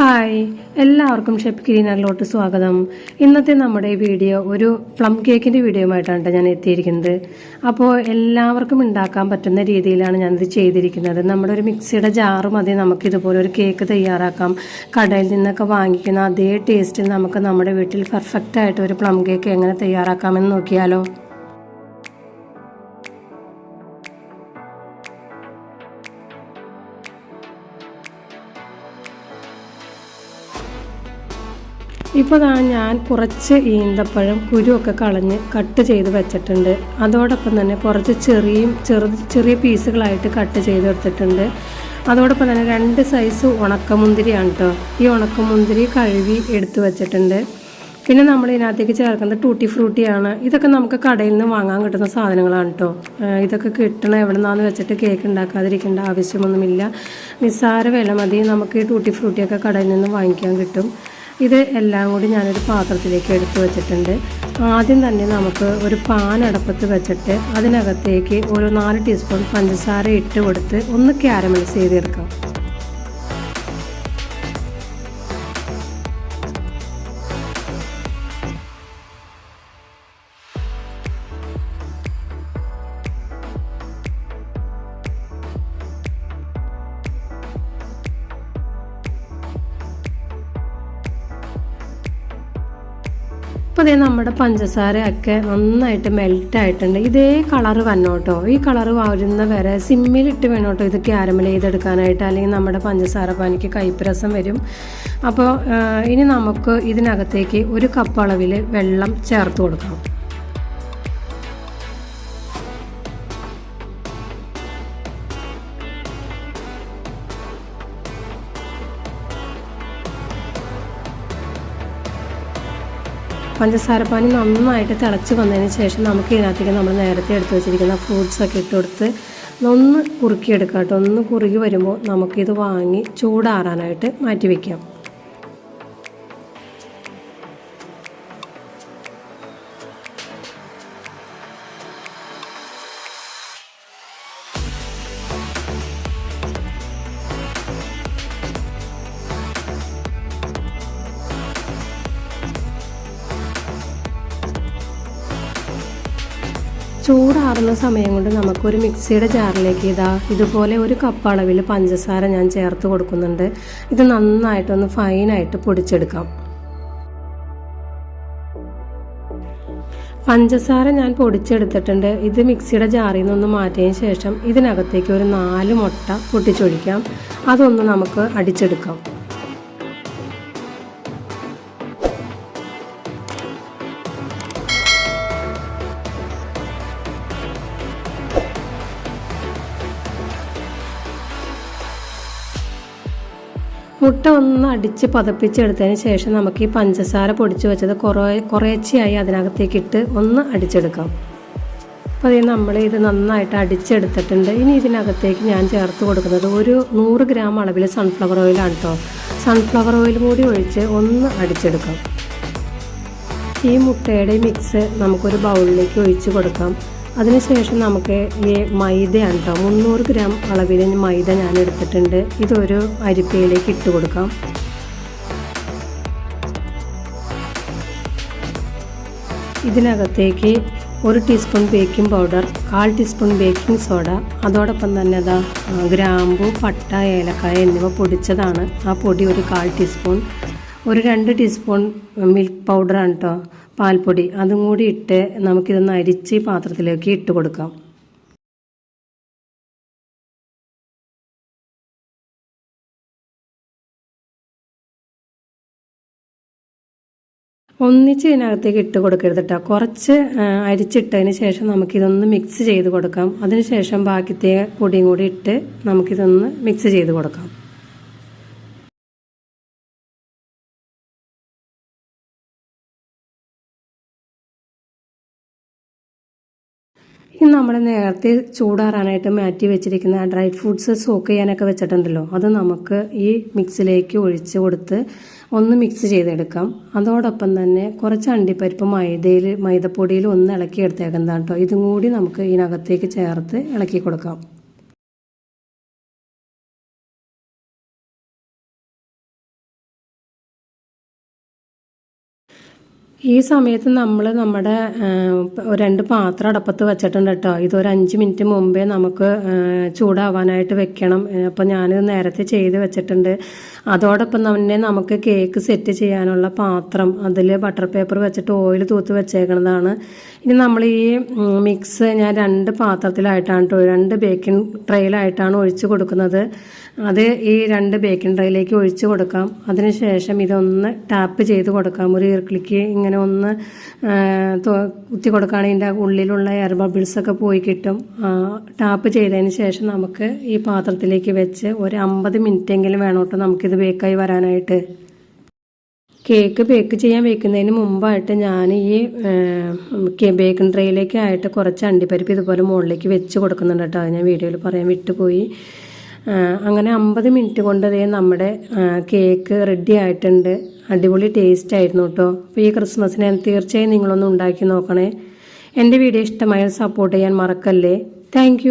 Hi. എല്ലാവർക്കും chef കിരീനറിലോട്ട് സ്വാഗതം. ഇന്നത്തെ നമ്മുടെ വീഡിയോ ഒരു പ്ലം കേക്കിന്റെ വീഡിയോ ആയിട്ടാണ് ഞാൻ എത്തിയിരിക്കുന്നത്. അപ്പോൾ എല്ലാവർക്കും ഉണ്ടാക്കാൻ പറ്റുന്ന രീതിയിലാണ് ഞാനിത് ചെയ്തിരിക്കുന്നത്. നമ്മുടെ ഒരു മിക്സിയുടെ ജാറ് മതി നമുക്ക് ഇതുപോലെ ഒരു കേക്ക് തയ്യാറാക്കാം. കടയിൽ നിന്നൊക്കെ വാങ്ങിക്കുന്ന അതേ ടേസ്റ്റിൽ നമുക്ക് നമ്മുടെ വീട്ടിൽ പെർഫെക്റ്റ് ആയിട്ട് ഒരു പ്ലം കേക്ക് എങ്ങനെ തയ്യാറാക്കാമെന്ന് നോക്കിയാലോ? ഇപ്പോൾ ദാ ഞാൻ കുറച്ച് ഈന്തപ്പഴം കുരുവൊക്കെ കളഞ്ഞ് കട്ട് ചെയ്ത് വെച്ചിട്ടുണ്ട്. അതോടൊപ്പം തന്നെ കുറച്ച് ചെറിയ ചെറു ചെറിയ പീസുകളായിട്ട് കട്ട് ചെയ്ത് എടുത്തിട്ടുണ്ട്. അതോടൊപ്പം തന്നെ രണ്ട് സൈസ് ഉണക്കമുന്തിരിയാണ് കേട്ടോ ഈ ഉണക്കമുന്തിരി കഴുകി എടുത്ത് വെച്ചിട്ടുണ്ട്. പിന്നെ നമ്മൾ ഇതിനകത്തേക്ക് ചേർക്കുന്നത് ടൂട്ടി ഫ്രൂട്ടിയാണ് ഇതൊക്കെ നമുക്ക് കടയിൽ നിന്ന് വാങ്ങാൻ കിട്ടുന്ന സാധനങ്ങളാണ് കേട്ടോ ഇതൊക്കെ കിട്ടണം എവിടെ നിന്നാന്ന് വെച്ചിട്ട് കേക്ക് ഉണ്ടാക്കാതിരിക്കേണ്ട ആവശ്യമൊന്നുമില്ല. നിസ്സാര വില മതി. നമുക്ക് ഈ ടൂട്ടി ഫ്രൂട്ടിയൊക്കെ കടയിൽ നിന്ന് വാങ്ങിക്കാൻ കിട്ടും. ഇത് എല്ലാം കൂടി ഞാനൊരു പാത്രത്തിലേക്ക് എടുത്തു വെച്ചിട്ടുണ്ട്. ആദ്യം തന്നെ നമുക്ക് ഒരു പാൻ അടപ്പത്ത് വെച്ചിട്ട് അതിനകത്തേക്ക് ഒരു നാല് ടീസ്പൂൺ പഞ്ചസാര ഇട്ട് കൊടുത്ത് ഒന്ന് ക്യാരമലൈസ് ചെയ്തെടുക്കാം. അപ്പോൾ അതേ നമ്മുടെ പഞ്ചസാരയൊക്കെ നന്നായിട്ട് മെൽറ്റ് ആയിട്ടുണ്ട് ഇതേ കളർ വന്നോട്ടോ. ഈ കളർ വരുന്ന വരെ സിമ്മിലിട്ട് വേണോട്ടോ ഇത് ക്യാരമൽ ചെയ്തെടുക്കാനായിട്ട്. അല്ലെങ്കിൽ നമ്മുടെ പഞ്ചസാര പാനിക്ക് കൈപ്രസം വരും. അപ്പോൾ ഇനി നമുക്ക് ഇതിനകത്തേക്ക് ഒരു കപ്പ് അളവിൽ വെള്ളം ചേർത്ത് കൊടുക്കാം. പഞ്ചസാരപ്പാനി നന്നായിട്ട് തിളച്ച് വന്നതിന് ശേഷം നമുക്ക് ഇതിനകത്തേക്ക് നമ്മൾ നേരത്തെ എടുത്തു വെച്ചിരിക്കുന്ന ഫ്രൂട്ട്സൊക്കെ ഇട്ട് കൊടുത്ത് ഒന്ന് കുറുക്കിയെടുക്കാം കേട്ടോ. ഒന്ന് കുറുകി വരുമ്പോൾ നമുക്കിത് വാങ്ങി ചൂടാറാനായിട്ട് മാറ്റി വയ്ക്കാം ചൂടാറുന്ന സമയം കൊണ്ട് നമുക്കൊരു മിക്സിയുടെ ജാറിലേക്ക് ഇതാ ഇതുപോലെ ഒരു കപ്പ് അളവിൽ പഞ്ചസാര ഞാൻ ചേർത്ത് കൊടുക്കുന്നുണ്ട്. ഇത് നന്നായിട്ടൊന്ന് ഫൈനായിട്ട് പൊടിച്ചെടുക്കാം. പഞ്ചസാര ഞാൻ പൊടിച്ചെടുത്തിട്ടുണ്ട്. ഇത് മിക്സിയുടെ ജാറിൽ നിന്നൊന്ന് മാറ്റിയതിന് ശേഷം ഇതിനകത്തേക്ക് ഒരു നാല് മുട്ട പൊട്ടിച്ചൊഴിക്കാം. അതൊന്ന് നമുക്ക് അടിച്ചെടുക്കാം. മുട്ട ഒന്ന് അടിച്ച് പതപ്പിച്ചെടുത്തതിന് ശേഷം നമുക്ക് ഈ പഞ്ചസാര പൊടിച്ച് വെച്ചത് കുറേ കുറേച്ചയായി അതിനകത്തേക്ക് ഇട്ട് ഒന്ന് അടിച്ചെടുക്കാം. അപ്പോൾ ഇത് നമ്മൾ ഇത് നന്നായിട്ട് അടിച്ചെടുത്തിട്ടുണ്ട്. ഇനി ഇതിനകത്തേക്ക് ഞാൻ ചേർത്ത് കൊടുക്കുന്നത് ഒരു നൂറ് ഗ്രാം അളവിൽ സൺഫ്ലവർ ഓയിലാണ് കേട്ടോ സൺഫ്ലവർ ഓയിൽ കൂടി ഒഴിച്ച് ഒന്ന് അടിച്ചെടുക്കാം. ഈ മുട്ടയുടെ മിക്സ് നമുക്കൊരു ബൗളിലേക്ക് ഒഴിച്ച് കൊടുക്കാം. അതിനുശേഷം നമുക്ക് ഈ മൈദയാണ് കേട്ടോ മുന്നൂറ് ഗ്രാം അളവിൽ മൈദ ഞാൻ എടുത്തിട്ടുണ്ട്. ഇതൊരു അരിപ്പയിലേക്ക് ഇട്ട് കൊടുക്കാം. ഇതിനകത്തേക്ക് ഒരു ടീസ്പൂൺ ബേക്കിംഗ് പൗഡർ കാൽ ടീസ്പൂൺ ബേക്കിംഗ് സോഡ അതോടൊപ്പം തന്നെ അതാ ഗ്രാമ്പു പട്ട ഏലക്കായ എന്നിവ പൊടിച്ചതാണ്. ആ പൊടി ഒരു കാൽ ടീസ്പൂൺ ഒരു രണ്ട് ടീസ്പൂൺ മിൽക്ക് പൗഡറാണ് കേട്ടോ പാൽപ്പൊടി അതും കൂടി ഇട്ട് നമുക്കിതൊന്ന് അരിച്ച് പാത്രത്തിലേക്ക് ഇട്ട് കൊടുക്കാം. ഒന്നിച്ച് ഇതിനകത്തേക്ക് ഇട്ട് കൊടുക്കരുത് കേട്ടോ കുറച്ച് അരിച്ചിട്ടതിന് ശേഷം നമുക്കിതൊന്ന് മിക്സ് ചെയ്ത് കൊടുക്കാം. അതിനുശേഷം ബാക്കിത്തെ പൊടിയും കൂടി ഇട്ട് നമുക്കിതൊന്ന് മിക്സ് ചെയ്ത് കൊടുക്കാം. ഇനി നമ്മൾ നേരത്തെ ചൂടാറാനായിട്ട് മാറ്റി വെച്ചിരിക്കുന്ന ഡ്രൈ ഫ്രൂട്ട്സ് സോക്ക് ചെയ്യാനൊക്കെ വെച്ചിട്ടുണ്ടല്ലോ. അത് നമുക്ക് ഈ മിക്സിലേക്ക് ഒഴിച്ച് കൊടുത്ത് ഒന്ന് മിക്സ് ചെയ്തെടുക്കാം. അതോടൊപ്പം തന്നെ കുറച്ച് അണ്ടിപ്പരിപ്പ് മൈദയിൽ മൈദപ്പൊടിയിൽ ഒന്ന് ഇളക്കി എടുത്തേക്കുന്നതാണ് കേട്ടോ ഇതും കൂടി നമുക്ക് ഇതിനകത്തേക്ക് ചേർത്ത് ഇളക്കി കൊടുക്കാം. ഈ സമയത്ത് നമ്മൾ നമ്മുടെ രണ്ട് പാത്രം അടപ്പത്ത് വെച്ചിട്ടുണ്ട് കേട്ടോ ഇതൊരു അഞ്ച് മിനിറ്റ് മുമ്പേ നമുക്ക് ചൂടാവാനായിട്ട് വെക്കണം. അപ്പോൾ ഞാനിത് നേരത്തെ ചെയ്ത് വെച്ചിട്ടുണ്ട്. അതോടൊപ്പം തന്നെ നമുക്ക് കേക്ക് സെറ്റ് ചെയ്യാനുള്ള പാത്രം അതിൽ ബട്ടർ പേപ്പർ വെച്ചിട്ട് ഓയിൽ തൂത്ത് വെച്ചേക്കുന്നതാണ് ഇനി നമ്മൾ ഈ മിക്സ് ഞാൻ രണ്ട് പാത്രത്തിലായിട്ടാണ് രണ്ട് ബേക്കിംഗ് ട്രെയിലായിട്ടാണ് ഒഴിച്ചു കൊടുക്കുന്നത്. അത് ഈ രണ്ട് ബേക്കിംഗ് ട്രേയിലേക്ക് ഒഴിച്ചു കൊടുക്കാം. അതിനുശേഷം ഇതൊന്ന് ടാപ്പ് ചെയ്ത് കൊടുക്കാം. ഒരു ഇർക്കിളിക്ക് ഇങ്ങനെ ഒന്ന് കുത്തി കൊടുക്കുകയാണെങ്കിൽ ഇതിന്റെ ഉള്ളിലുള്ള എയർ ബബിൾസൊക്കെ പോയി കിട്ടും. ടാപ്പ് ചെയ്തതിന് ശേഷം നമുക്ക് ഈ പാത്രത്തിലേക്ക് വെച്ച് ഒരു അമ്പത് മിനിറ്റ് എങ്കിലും വേണം കേട്ടോ നമുക്കിത് ബേക്കായി വരാനായിട്ട്. കേക്ക് ബേക്ക് ചെയ്യാൻ വെക്കുന്നതിന് മുമ്പായിട്ട് ഞാൻ ഈ ബേക്കിംഗ് ട്രേയിലേക്ക് ആയിട്ട് കുറച്ച് അണ്ടിപ്പരിപ്പ് ഇതുപോലെ മുകളിലേക്ക് വെച്ച് കൊടുക്കുന്നുണ്ട് കേട്ടോ. അത് ഞാൻ വീഡിയോയിൽ പറയാൻ വിട്ടുപോയി. അങ്ങനെ അമ്പത് മിനിറ്റ് കൊണ്ട് ദേ നമ്മുടെ കേക്ക് റെഡി ആയിട്ടുണ്ട്. അടിപൊളി ടേസ്റ്റ് ആയിരുന്നു കേട്ടോ. അപ്പോൾ ഈ ക്രിസ്മസിന് തീർച്ചയായും നിങ്ങളൊന്ന് ഉണ്ടാക്കി നോക്കണേ. എന്റെ വീഡിയോ ഇഷ്ടമായാൽ സപ്പോർട്ട് ചെയ്യാൻ മറക്കല്ലേ. താങ്ക്